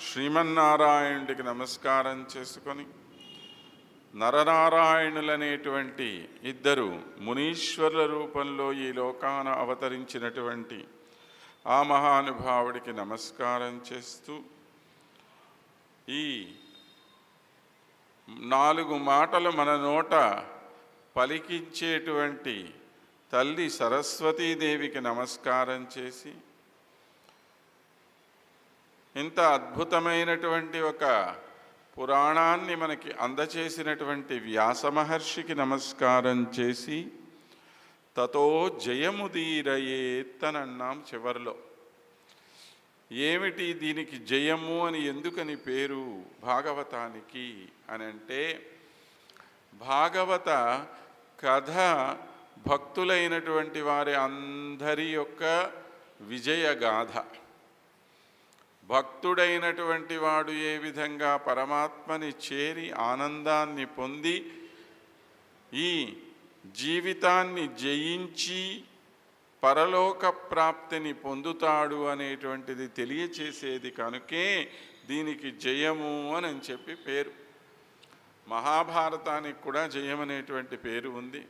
శ్రీమన్నారాయణుడికి నమస్కారం చేసుకొని నరనారాయణులనేటువంటి ఇద్దరు మునీశ్వరుల రూపంలో ఈ లోకాన అవతరించినటువంటి ఆ మహానుభావుడికి నమస్కారం చేస్తూ ఈ నాలుగు మాటలు మన నోట పలికించేటువంటి తల్లి సరస్వతీదేవికి నమస్కారం చేసి ఇంత అద్భుతమైనటువంటి ఒక పురాణాన్ని మనకి అందచేసినటువంటి వ్యాస మహర్షికి నమస్కారం చేసి తతో జయముదీరయేత్తనన్నాం చివరిలో. ఏమిటి దీనికి జయము అని ఎందుకని పేరు భాగవతానికి అని అంటే భాగవత కథ భక్తులైనటువంటి వారి అందరి యొక్క విజయగాథ. భక్తుడైనటువంటి వాడు ఏ విధంగా పరమాత్మని చేరి ఆనందాన్ని పొంది ఈ జీవితాన్ని జయించి పరలోక ప్రాప్తిని పొందుతాడు అనేటువంటిది తెలియచేసేది కనుకే దీనికి జయము అని చెప్పి పేరు. మహాభారతానికి కూడా జయం అనేటువంటి పేరు ఉంది.